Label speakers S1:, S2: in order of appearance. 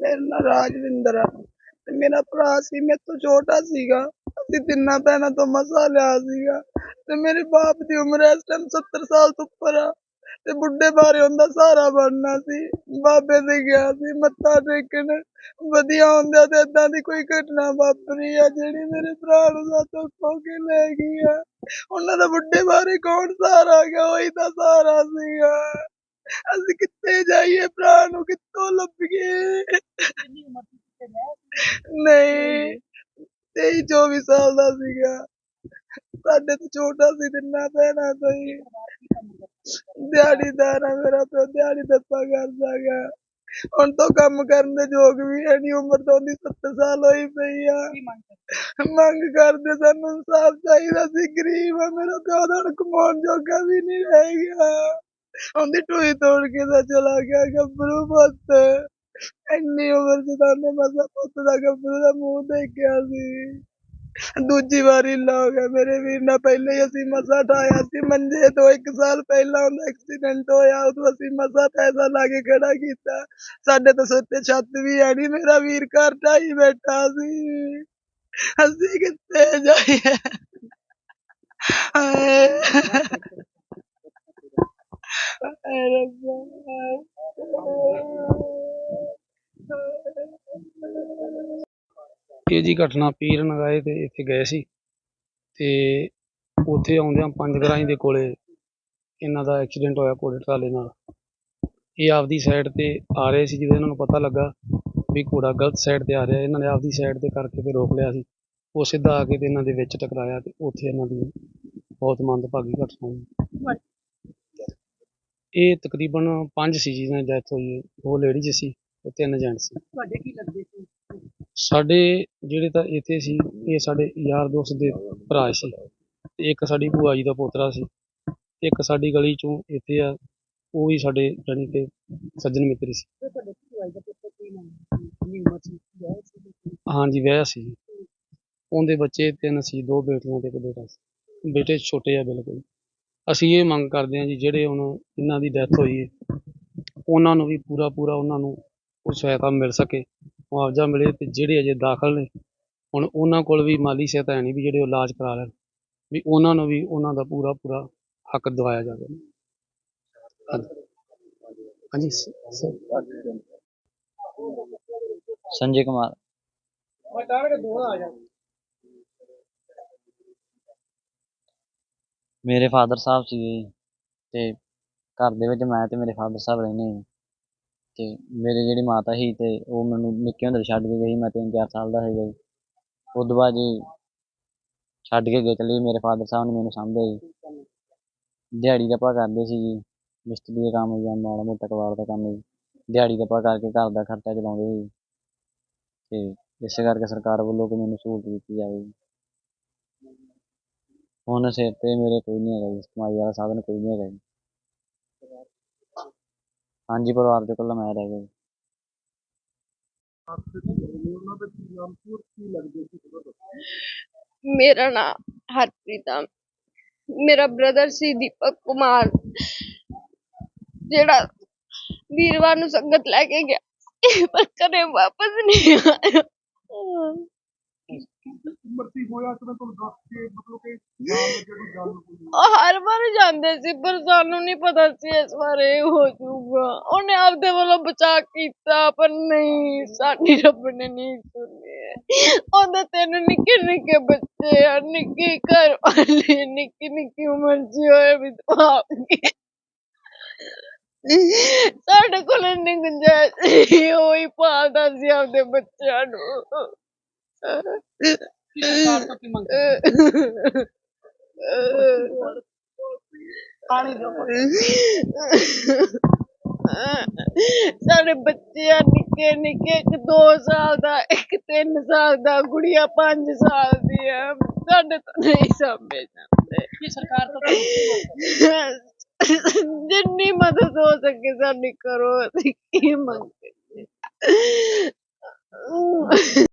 S1: ਮੇਰਾ ਨਾਂ ਰਾਜਵਿੰਦਰ ਆ। ਤੇ ਮੇਰਾ ਭਰਾ ਸੀ, ਮੇਰੇ ਤੋਂ ਛੋਟਾ ਸੀਗਾ। ਅਸੀਂ ਤਿੰਨਾਂ ਭੈਣਾਂ ਤੋਂ ਮਸਾ ਲਿਆ ਸੀਗਾ। ਤੇ ਮੇਰੇ ਬਾਪ ਦੀ ਉਮਰ ਇਸ ਟਾਈਮ 70 ਸਾਲ ਤੋਂ ਉੱਪਰ ਆ। ਤੇ ਬੁੱਢੇ ਬਾਰੇ ਉਹਦਾ ਸਹਾਰਾ ਬਣਨਾ ਸੀ। ਬਾਬੇ ਦੇ ਗਿਆ ਸੀ ਮੱਥਾ ਟੇਕਣ। ਵਧੀਆ ਹੁੰਦਾ ਤੇ ਏਦਾਂ ਦੀ ਕੋਈ ਘਟਨਾ ਵਾਪਰੀ ਆ ਜਿਹੜੀ ਮੇਰੇ ਭਰਾ ਨੂੰ ਸਾਥੋਂ ਖੋ ਕੇ ਲੈ ਗਈ ਆ। ਉਹਨਾਂ ਦਾ ਬੁੱਢੇ ਬਾਰੇ ਕੌਣ ਸਹਾਰਾ ਗਿਆ ਉਹੀ ਤਾਂ ਸਹਾਰਾ ਸੀਗਾ। ਅਸੀਂ ਕਿੱਥੇ ਜਾਈਏ, ਭਰਾ ਨੂੰ ਕਿੱਥੋਂ ਲੱਭੀਏ? ਨਹੀਂ। ਤੇਈ 24 ਸਾਲ ਦਾ ਸੀਗਾ। ਸਾਡੇ ਤੋਂ ਛੋਟਾ ਸੀ ਤਿੰਨਾਂ ਭੈਣਾਂ ਤੋਂ ਹੀ? ਦਿਹਾੜੀਦਾਰ ਆ ਮੇਰਾ ਪਿਓ ਦਿਹਾੜੀ ਦੱਪਾ ਕਰਦਾ ਗਾ ਹੁਣ ਤੋਂ ਕੰਮ ਕਰਨ ਦੇ ਯੋਗ ਵੀ ਹੈ ਨਹੀਂ ਉਮਰ ਤਾਂ ਉਹਦੀ 70 ਸਾਲ ਹੋਈ ਪਈ ਆ। ਮੰਗ ਕਰਦੇ ਸਾਨੂੰ ਇਨਸਾਫ ਚਾਹੀਦਾ ਸੀ ਗਰੀਬ ਆ ਮੇਰਾ ਪਿਓ ਤਾਂ ਹੁਣ ਕਮਾਉਣ ਜੋਗਾ ਵੀ ਨਹੀਂ ਰਹਿ ਗਿਆ। ਉਹਦੀ ਟੋਈ ਤੋੜ ਕੇ ਤਾਂ ਚਲਾ ਗਿਆ ਗੱਭਰੂ ਪੁੱਤ। ਇੰਨੀ ਉਮਰ ਚ ਤਾਂ ਉਹਨੇ ਮਸਾ ਪੁੱਤ ਦਾ ਗੱਭਰੂ ਦਾ ਮੂੰਹ ਦੇਖਿਆ ਸੀ। ਦੂਜੀ ਵਾਰੀ ਗਿਆ ਮੇਰੇ ਵੀਰ ਨਾਲ ਪਹਿਲੇ ਹੀ ਅਸੀਂ ਮਸਾ ਠਾਇਆ ਸੀ। ਮੰਜੇ ਤੋਂ ਇੱਕ ਸਾਲ ਪਹਿਲਾਂ ਉਹਦਾ ਐਕਸੀਡੈਂਟ ਹੋਇਆ ਉਦੋਂ ਅਸੀਂ ਮਸਾ ਪੈਸਾ ਲਾ ਕੇ ਖੜਾ ਕੀਤਾ। ਸਾਡੇ ਤਾਂ ਸਿਰ ਤੇ ਛੱਤ ਵੀ ਹੈ ਨਹੀਂ ਮੇਰਾ ਵੀਰ ਘਰ ਢਾਈ ਬੈਠਾ ਸੀ। ਅਸੀਂ ਕਿੱਥੇ ਜਾਈਏ? ਹਾਏ।
S2: ਇਹ ਜੀ ਘਟਨਾ ਪੀਰ ਨਗਾਏ ਤੇ ਇੱਥੇ ਗਏ ਸੀ ਤੇ ਉੱਥੇ ਆਉਂਦਿਆਂ ਪੰਜ ਗਰਾਈ ਦੇ ਕੋਲੇ ਇਹਨਾਂ ਦਾ ਐਕਸੀਡੈਂਟ ਹੋਇਆ ਘੋੜੇ ਟਰਾਲੇ ਨਾਲ। ਇਹ ਆਪਦੀ ਸਾਈਡ ਤੇ ਆ ਰਹੇ ਸੀ ਜਦੋਂ ਇਹਨਾਂ ਨੂੰ ਪਤਾ ਲੱਗਾ ਵੀ ਘੋੜਾ ਗਲਤ ਸਾਈਡ ਤੇ ਆ ਰਿਹਾ, ਇਹਨਾਂ ਨੇ ਆਪਦੀ ਸਾਈਡ ਤੇ ਕਰਕੇ ਤੇ ਰੋਕ ਲਿਆ ਸੀ। ਉਹ ਸਿੱਧਾ ਆ ਕੇ ਤੇ ਇਹਨਾਂ ਦੇ ਵਿੱਚ ਟਕਰਾਇਆ ਤੇ ਉੱਥੇ ਇਹਨਾਂ ਦੀ ਬਹੁਤ ਮੰਦਭਾਗੀ ਘਟਨਾ ਹੋਈ। ਇਹ ਤਕਰੀਬਨ ਪੰਜ ਸੀ ਜਿਹਨਾਂ ਦੀ ਡੈਥ ਹੋਈ ਉਹ ਲੇਡੀਜ਼ ਸੀ ਤੇ ਤਿੰਨ ਜੈਂਟਸ ਸੀ।
S1: ਤੁਹਾਡੇ ਕੀ ਲੱਗਦੇ? ਸੀ
S2: ਸਾਡੇ ਜਿਹੜੇ ਤਾਂ ਇੱਥੇ ਸੀ ਇਹ ਸਾਡੇ ਯਾਰ ਦੋਸਤ ਦੇ ਭਰਾ ਸੀ। ਤੇ ਇੱਕ ਸਾਡੀ ਭੂਆ ਜੀ ਦਾ ਪੋਤਰਾ ਸੀ ਇੱਕ ਸਾਡੀ ਗਲੀ ਚੋਂ ਇੱਥੇ ਆ ਉਹ ਵੀ ਸਾਡੇ ਜਾਣੀ ਕਿ ਸੱਜਣ ਮਿੱਤਰ ਸੀ।
S1: ਤੁਹਾਡੇ ਭੂਆਈ ਦਾ ਪੁੱਤਰ ਕੀ ਨਾਮ ਸੀ? ਕਿੰਨੀ ਉਮਰ ਸੀ? ਵਿਆਹ ਸੀ
S2: ਹਾਂਜੀ ਵਿਆਹ ਸੀ ਉਹਦੇ ਬੱਚੇ ਤਿੰਨ ਸੀ ਦੋ ਬੇਟੀਆਂ ਤੇ ਇੱਕ ਬੇਟਾ ਸੀ। ਬੇਟੇ ਛੋਟੇ ਆ ਬਿਲਕੁਲ। ਅਸੀਂ ਇਹ ਮੰਗ ਕਰਦੇ ਹਾਂ ਜੀ ਜਿਹੜੇ ਹੁਣ ਇਹਨਾਂ ਦੀ ਡੈਥ ਹੋਈ ਹੈ ਉਹਨਾਂ ਨੂੰ ਵੀ ਪੂਰਾ ਪੂਰਾ ਉਹਨਾਂ ਨੂੰ ਉਹ ਸਹਾਇਤਾ ਮਿਲ ਸਕੇ। ਮੁਆਵਜ਼ਾ ਮਿਲੇ ਤੇ ਜਿਹੜੇ ਅਜੇ ਦਾਖਲ ਨੇ ਹੁਣ ਉਹਨਾਂ ਕੋਲ ਵੀ ਮਾਲੀ ਸਿਹਤ ਹੈ ਨਹੀਂ ਵੀ ਜਿਹੜੇ ਉਹ ਇਲਾਜ ਕਰਾ ਲੈਣ ਵੀ ਉਹਨਾਂ ਨੂੰ ਵੀ ਉਹਨਾਂ ਦਾ ਪੂਰਾ ਪੂਰਾ ਹੱਕ ਦਵਾਇਆ ਜਾਵੇ। ਹਾਂਜੀ।
S3: ਸੰਜੇ ਕੁਮਾਰ। ਮੇਰੇ ਫਾਦਰ ਸਾਹਿਬ ਸੀਗੇ ਤੇ ਘਰ ਦੇ ਵਿੱਚ ਮੈਂ ਤੇ ਮੇਰੇ ਫਾਦਰ ਸਾਹਿਬ ਰਹਿੰਦੇ ਹਾਂ ਤੇ ਮੇਰੇ ਜਿਹੜੀ ਮਾਤਾ ਸੀ ਤੇ ਉਹ ਮੈਨੂੰ ਨਿੱਕੇ ਹੁੰਦੇ ਛੱਡ ਕੇ ਗਈ, ਮੈਂ ਤਿੰਨ ਚਾਰ ਸਾਲ ਦਾ ਸੀਗਾ ਜੀ। ਉਸ ਤੋਂ ਬਾਅਦ ਜੀ ਛੱਡ ਕੇ ਗਏ, ਚਲੇ ਮੇਰੇ ਫਾਦਰ ਸਾਹਿਬ ਨੇ ਮੈਨੂੰ ਸਾਂਭਿਆ ਜੀ। ਦਿਹਾੜੀ ਦਾ ਪਾ ਕਰਦੇ ਸੀ ਜੀ, ਮਿਸਤਰੀ ਦਾ ਕੰਮ ਜਾਂ ਮਾੜਾ ਮੋਟਾ ਕਬਾੜ ਦਾ ਕੰਮ ਜੀ। ਦਿਹਾੜੀ ਦਾ ਪਾ ਕਰਕੇ ਘਰ ਦਾ ਖਰਚਾ ਚਲਾਉਂਦੇ ਜੀ ਤੇ ਇਸੇ ਕਰਕੇ ਸਰਕਾਰ ਵੱਲੋਂ ਕੋਈ ਮੈਨੂੰ ਸਹੂਲਤ ਦਿੱਤੀ ਜਾਵੇ ਜੀ। ਹੁਣ ਸਿਰ ਤੇ ਮੇਰੇ ਕੋਈ ਨਹੀਂ ਹੈਗਾ ਜੀ, ਕਮਾਈ ਵਾਲਾ ਸਾਧਨ ਕੋਈ ਨਹੀਂ ਹੈਗਾ ਜੀ। ਹਾਂਜੀ ਪਰਿਵਾਰ ਦੇ ਇਕੱਲਾ ਮੈਂ ਰਹਿ ਗਿਆ। ਜੀ
S4: ਮੇਰਾ ਨਾਮ ਹਰਪ੍ਰੀਤ ਆ। ਮੇਰਾ ਬ੍ਰਦਰ ਸੀ ਦੀਪਕ ਕੁਮਾਰ ਜਿਹੜਾ ਵੀਰਵਾਰ ਨੂੰ ਸੰਗਤ ਲੈ ਕੇ ਗਿਆ। ਪਰ ਕਦੇ ਵਾਪਸ ਨਹੀਂ ਆਇਆ।
S1: ਮਰਤੀ ਹੋਇਆ ਤਾਂ ਤੁਹਾਨੂੰ ਦੱਸ ਕੇ ਮਤਲਬ ਕਿ ਜਾਨ ਜਿਹੜੀ ਗੱਲ ਹੋਈ
S4: ਉਹ ਹਰ ਵਾਰ ਜਾਂਦੇ ਸੀ ਪਰ ਸਾਨੂੰ ਨਹੀਂ ਪਤਾ ਸੀ ਇਸ ਵਾਰ ਇਹ ਹੋ ਜਾਊਗਾ। ਉਹਨੇ ਆਪਦੇ ਵੱਲੋਂ ਬਚਾ ਕੀਤਾ ਪਰ ਨਹੀਂ ਸਾਡੀ ਰੱਬ ਨੇ ਨਹੀਂ ਸੁਣੀ ਉਹਦੇ ਤਿੰਨ ਨਿੱਕੇ ਨਿੱਕੇ ਬੱਚੇ ਆ ਨਿੱਕੀ ਘਰ ਵਾਲੀ ਨਿੱਕੀ ਨਿੱਕੀ ਉਮਰ ਚ ਹੋਏ ਗਏ ਸਾਡੇ ਕੋਲ ਇੰਨੀ ਗੁੰਜਾਇਸ਼ ਸੀ ਉਹ ਹੀ ਪਾਲਦਾ ਸੀ ਆਪਦੇ ਬੱਚਿਆਂ ਨੂੰ।
S1: ਸਰਕਾਰ ਤੋਂ ਕੀ ਮੰਗ ਪਾਣੀ ਦਿਓ
S4: ਸਾਡੇ ਬੱਚੇ ਆ ਨਿੱਕੇ ਨਿੱਕੇ ਇੱਕ 2 ਸਾਲ ਦਾ, ਇੱਕ 3 ਸਾਲ ਦਾ, ਗੁੜੀਆ 5 ਸਾਲ ਦੀ ਆ। ਸਾਡੇ ਤਾਂ ਨਹੀਂ ਸਾਂਭੇ ਜਾਂਦੇ
S1: ਕੀ ਸਰਕਾਰ ਤੋਂ
S4: ਜਿੰਨੀ ਮਦਦ ਹੋ ਸਕੇ ਸਾਡੀ ਕਰੋ, ਅਸੀਂ ਕੀ ਮੰਗਦੇ